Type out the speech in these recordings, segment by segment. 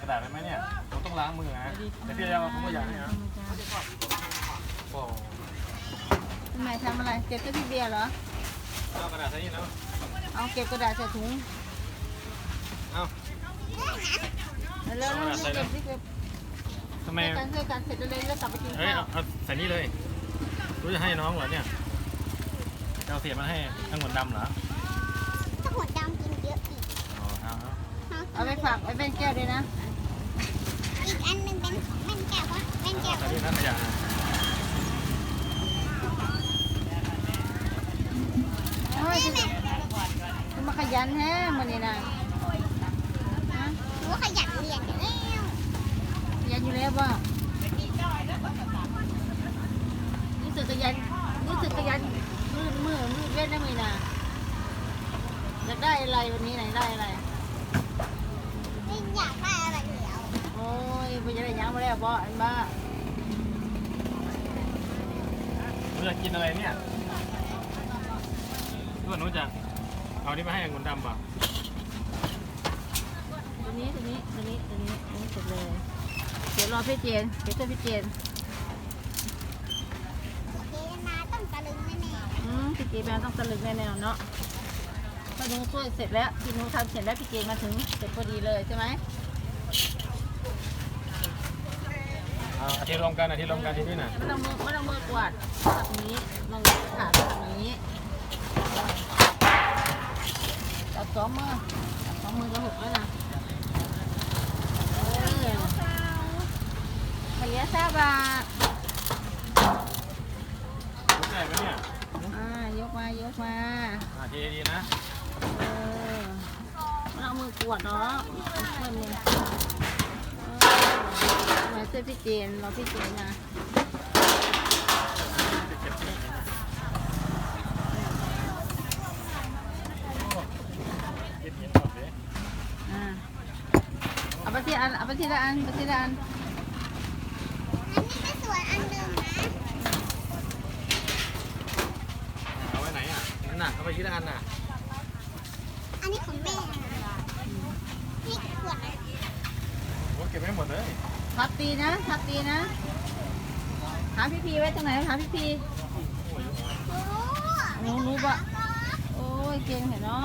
กระดาษได้ไหมเนี่ยผมต้องล้างมือนะเดี๋ยวพี่จะเอาถุงขยะให้นะโอ้ทำไมทำอะไร เก็บเสื้อพี่เบียร์เหรอ เอากระดาษใส่นี่นะเอาเก็บกระดาษใส่ถุง เอาแล้วแล้วเก็บที่เก็บทำไมช่วยกันช่วยกันเสร็จแล้วเลยแล้วกลับไปกินเอ้ยข้าวเอาเอาใส่นี่เลย รู้จะให้น้องเหรอเนี่ยจะเอาเสียบมาให้ทั้งหมดดำเหรอถ้าหัวดำกินเยอะอีกอ๋อเอา เอาเอาไปฝากไว้แม่แก้วด้วยนะ อีกอันหนึงเป็นของแม่นแก้วว่าแม่นแก้วใส่นี่นะขยะนะโอ้ยจะจะมาขยันแฮะมันนี่นะฮะหนูว่าขยันเรียนอยู่แล้วขยันอยู่แล้วว่ารู้สึกขยันรู้สึกขยันมือมือมือเล่นได้ไหมนะอยากได้อะไรวันนี้ไหนได้อะไรไม่ อยากได้อะไรแล้วโอ้ยไปจะได้ยังมาแล้วบ่อันบ้าหนูจะกินอะไรเนี่ยหรือว่าหนูจะเอานี่มาให้คนดำป่ะตัวนี้ตัวนี้ตัวนี้ตัวนี้ตัวนี้เสร็จเลยเดี๋ยวรอพี่เจนเดี๋ยวเจอพี่เจนเจนาต้องตะลึงแน่อืมพี่เจนแม่ต้องตะลึงแน่ๆเนาะ พอหนูช่วยเสร็จแล้วพี่หนูทำเสร็จแล้วพี่เจนมาถึงเสร็จพอดีเลยใช่ไหมเอาอาทิตย์รวมกันอาทิตย์รวมกันที่นี่น่ะไม่ต้องมือไม่ต้องมือกวาดแบบนี้ลองขาดแบบนี้จับสองมือจับสองมือก็หกแล้วนะเออขยะซาบะรู้ใจไหมเนี่ยอ่ายกมายกมาอาทีดีๆนะ เออไม่เอามือกวดเนาะเพิ่มเนี่ยเออมาเสื้อพี่เจนเราพี่เจนนะเอ่าเอาไปทีละอันเอาไปที่ละอันไปที่ละอันอันนี้ก็นสวยอันเดิมนะเอาไว้ไหนอะนั่นน่ะเอาไปชิ้นละอันน่ะ นนี้ของแม่นี่ขวดอะไรโอ้เก็บไว้หมดเลยทับตีนะทับตีนะ หาพี่พีไว้ตรงไหนหาพี่พีโอ้หนูรู้ปะโอ้ยเก่งเห็นเนา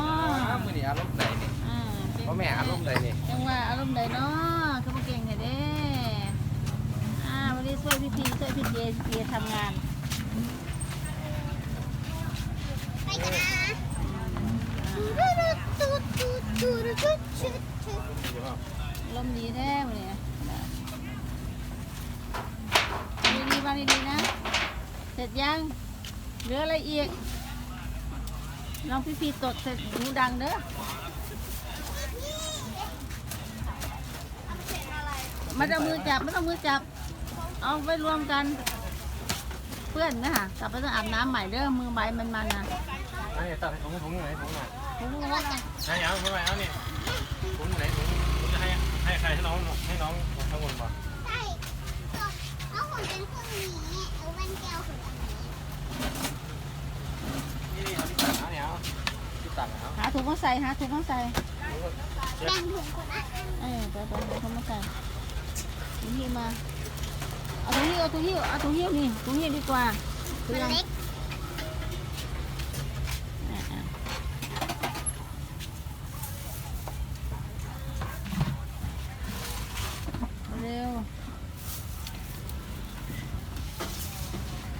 ะมือนี่อารมณ์ไหนนี่อ่าเป็นพ่อแม่อารมณ์ไหนนี่จังว่าอารมณ์ใดเนาะเขามาเก่งเห็นเด้อ่าวันนี้ช่วยพี่พีช่วยพี่เจพี่เจทำงาน ไปกันนะตูตู ตูตูตูตูตูเดี๋ยวเอาอารมดีแท้วันดีๆมาดีๆนะ เสร็จยัง เหลืออะไรอีกลองพี่พีตดเสร็จหูดังเด้อไม่ต้องมือจับไม่ต้องมือจับ เอาไว้รวมกัน เพื่อนนะฮะกลับไปต้องอาบน้ำใหม่เด้อมือใบมันมันนะอันนี้ตัดถุงถุงหนถุงหนผม รู้ว่าไหนเอาไม่ไหวเอานี่ถุงไหนถุงผมจะให้ให้ใครให้น้องให้น้องทั้งหมดป่ะใช่เอาหุ่นเป็นเครื่องนี้เอาแว่นแก้วหุ่นอันนี้นี่เอาที่ตักนะเนี่ยเอาที่ตักนะหาถุงมาใส่หาถุงมาใส่แบ่งถุงคนละอันเออไปไปหาถุงมาใส่ถุงหิ้วมาเอาถุงหิ้วเอาถุงหิ้วเอาถุงหิ้วนี่ถุงหิ้วดีกว่ามันยังเล็ก อะอะเร็ว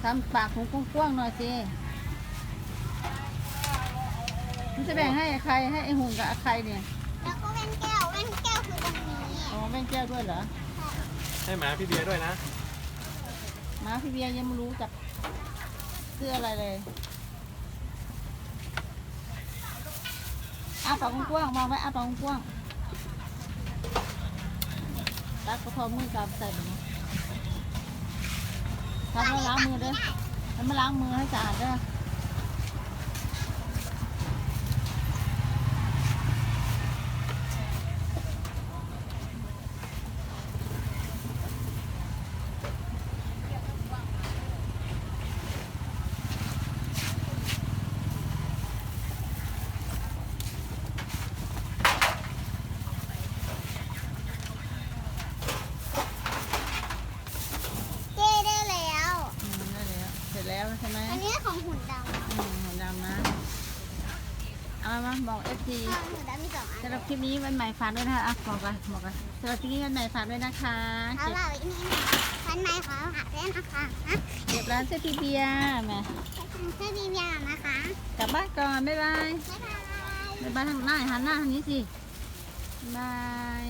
ทำปากของกว้างๆหน่อยสิมันจะแบ่งให้ใครให้ไอหุ่นกับใครเนี่ยแล้วก็แว่นแก้วแว่นแก้วคือตรงนี้อ๋อแบ่งแก้วด้วยเหรอให้หมาพี่เบียร์ด้วยนะหมาพี่เบียร์ยังไม่รู้จักเสื้ออะไรเลยอ้าปากกว้างๆมองไว้อ้าปากกว้างๆ ตักกระทอมือกับใส่แบบนี้ทำมาล้างมือด้วยทำมาล้างมือให้สะอาดด้วย เอามาบอกเอฟซีอ่าหุ่นดำมีสองอันสำหรับคลิปนี้วันใหม่ฝากด้วยนะคะอะบอกไปบอกไปสำหรับคลิปนี้วันใหม่ฝากด้วยนะคะเขาเก็บบอกอีกนิดนึงพันไม้ขอหาเส้นนะคะฮะเก็บร้านเสื้อพีเบียร์แหม่เสื้อบีเบียร์นะคะกลับบ้านก่อนบ๊ายบายบ๊ายบาย บ๊ายบายทางหน้าหันหน้าทางนี้สิบ๊ายบาย